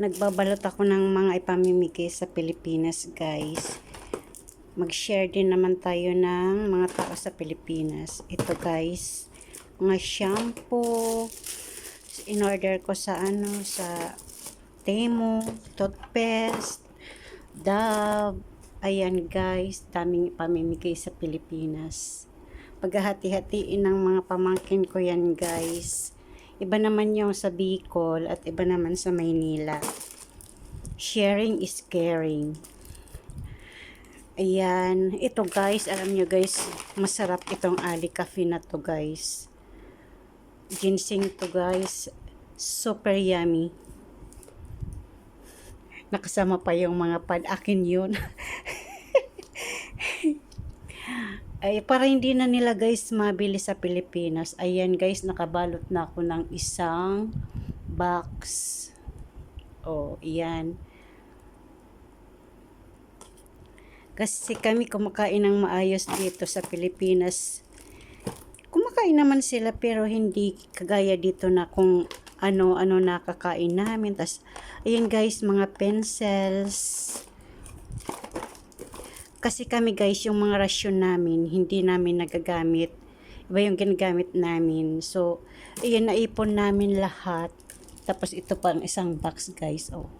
nagbabalot ako ng mga ipamimigay sa Pilipinas, guys. Mag-share din naman tayo ng mga tao sa Pilipinas. Ito, guys, mga shampoo. In-order ko sa ano, sa Temu, toothpaste, Dove. Ayan, guys, daming ipamimigay sa Pilipinas. Paghahati-hatiin ng mga pamangkin ko yan, guys. Iba naman yung sa Bicol at iba naman sa Maynila. Sharing is caring. Ayan. Ito guys, alam nyo guys, masarap itong Ali Cafe na to guys. Ginseng to guys. Super yummy. Nakasama pa yung mga pad. Akin yun. ay para hindi na nila guys mabili sa Pilipinas. Ayan guys, nakabalot na ako ng isang box. Oh, iyan. Kasi kami kumakain ng maayos dito sa Pilipinas. Kumakain naman sila pero hindi kagaya dito na kung ano-ano nakakain namin. Tas, ayan guys, mga pencils. Kasi kami guys, yung mga rasyon namin, hindi namin nagagamit. Iba yung ginagamit namin. So, ayan, naipon namin lahat. Tapos ito pa ang isang box guys. Oh.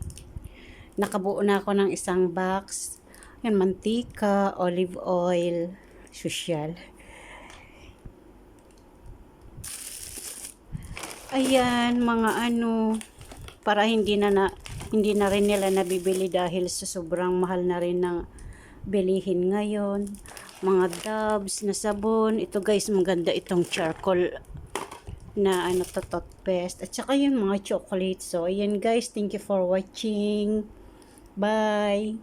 Nakabuo na ako ng isang box. Yan, mantika, olive oil, social. Ayan, mga ano, para hindi na, na hindi na rin nila nabibili dahil sa sobrang mahal na rin ng bilihin ngayon. Mga dabs na sabon. Ito guys, maganda itong charcoal na ano to toothpaste. At saka yung mga chocolate. So, ayan guys, thank you for watching. Bye!